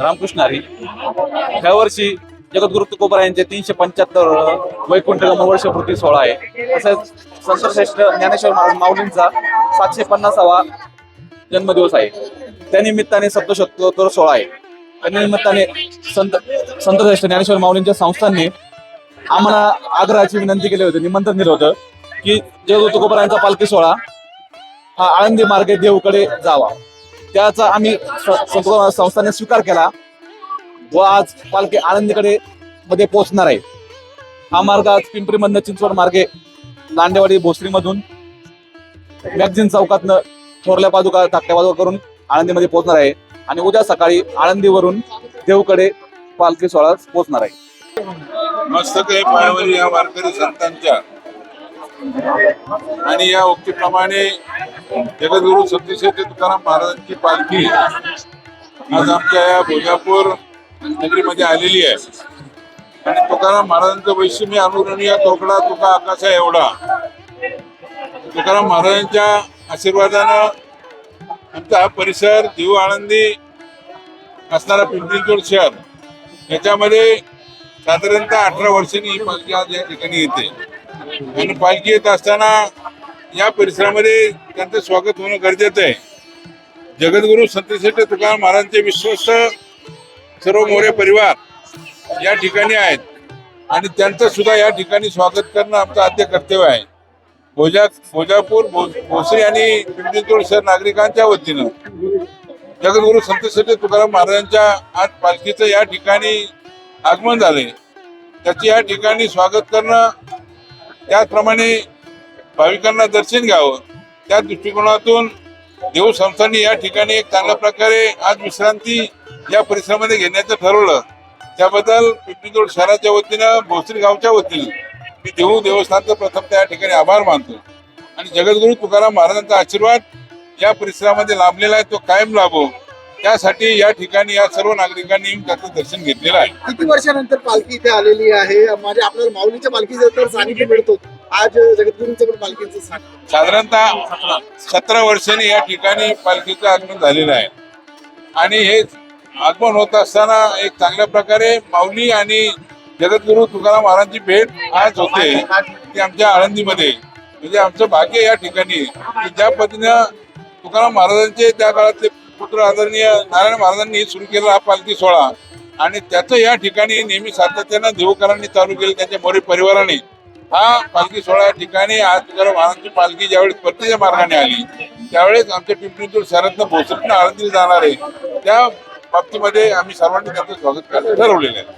रामकृष्ण हरी. ह्या वर्षी जगद्गुरु तुकोबरा यांचे तीनशे पंच्याहत्तर वैकुंठ वर्षपूर्ती सोहळा आहे. तसेच संतश्रेष्ठ ज्ञानेश्वर माऊलींचा सातशे पन्नासावा जन्मदिवस आहे. त्या निमित्ताने सप्तशतोत्तर सोहळा आहे. त्या निमित्ताने संत संतश्रेष्ठ ज्ञानेश्वर माऊलींच्या संस्थांनी आम्हाला आग्रहाची विनंती केली होती निमंत्रण दिलं होतं की जगद्गुरु तुकोबरा यांचा पालखी सोहळा हा आळंदी मार्गे देवकडे जावा. त्याचा आम्ही संस्थाने स्वीकार केला. व आज पालखी आळंदीकडे मध्ये पोहोचणार आहे. हा मार्ग आज पिंपरीमधनं चिंचवड मार्गे लांडेवाडी भोसरीमधून मॅगझिन चौकातनं थोरल्या पादुका धाकट्या पादुका करून आळंदीमध्ये पोहोचणार आहे. आणि उद्या सकाळी आळंदीवरून देवकडे पालखी सोहळा पोहोचणार आहे. मस्तक या वारकरी संतांच्या. आणि या उक्तीप्रमाणे जगद्गुरु सत्यशेठ तुकाराम महाराजांची पालखी आज आमच्या या भोजापूर नगरीमध्ये आलेली आहे. आणि तुकाराम महाराजांचं वैषम्य अनुरणीय तोकडा तुका आकाशा एवढा. तुकाराम महाराजांच्या आशीर्वादानं आमचा हा परिसर जीव आळंदी असणारा पिंपरी शहर याच्यामध्ये साधारणतः अठरा वर्षांनी ही पालखी आज या ठिकाणी येते. आणि पालखी येत असताना या परिसरामध्ये त्यांचं स्वागत होणं गरजेचं आहे. जगद्गुरु संतश्रेष्ठ तुकाराम महाराजांचे विश्वस्त सर्व मोरे परिवार या ठिकाणी आहेत. आणि त्यांचं सुद्धा या ठिकाणी स्वागत करणं आमचं आद्य कर्तव्य आहे. भोजा भोजापूर भोसरी आणि पिंपरी शहर नागरिकांच्या वतीनं जगद्गुरु संतश्रेष्ठ तुकाराम महाराजांच्या आज पालखीचं या ठिकाणी आगमन झाले त्याचे या ठिकाणी स्वागत करणं त्याचप्रमाणे भाविकांना दर्शन घ्यावं. त्या दृष्टिकोनातून देव संस्थांनी या ठिकाणी एक चांगल्या प्रकारे आज विश्रांती या परिसरामध्ये घेण्याचं ठरवलं. त्याबद्दल पिंपरीजोड शहराच्या वतीनं भोसरी गावच्या वतीनं मी देऊ देवस्थानचं प्रथम त्या ठिकाणी आभार मानतो. आणि जगद्गुरु तुकाराम महाराजांचा आशीर्वाद या परिसरामध्ये लाभलेला आहे तो कायम लाभो. त्यासाठी या ठिकाणी या सर्व नागरिकांनी त्याचं दर्शन घेतलेलं आहे. किती वर्षानंतर पालखी इथे आलेली आहे? म्हणजे आपल्याला माऊलीच्या पालखीचं तर सानिध्य मिळतो. आज जगद्गुरूंचं पण पालखीचं साधारणतः सतरा वर्षांनी या ठिकाणी पालखीचं आगमन झालेलं आहे. आणि हे आगमन होत असताना एक चांगल्या प्रकारे माऊली आणि जगद्गुरु तुकाराम महाराजांची भेट आज होते. ती आमच्या आळंदीमध्ये. म्हणजे आमचं भाग्य या ठिकाणी ज्या पद्धतीनं तुकाराम महाराजांचे त्या काळातले पुत्र आदरणीय नारायण महाराजांनी सुरू केला हा पालखी सोहळा. आणि त्याचं या ठिकाणी नेहमी सातत्यानं देवकरांनी चालू केलं त्यांच्या मोरे परिवाराने. हा पालखी सोहळा या ठिकाणी आज तुकाराम महाराजांची पालखी ज्यावेळेस परतीच्या मार्गाने आली त्यावेळेस आमच्या पिंपरीतून शहरातनं भोसरीतनं आळंदीला जाणार आहे त्या बाबतीमध्ये आम्ही सर्वांनी त्यांचं स्वागत करायचं ठरवलेलं आहे.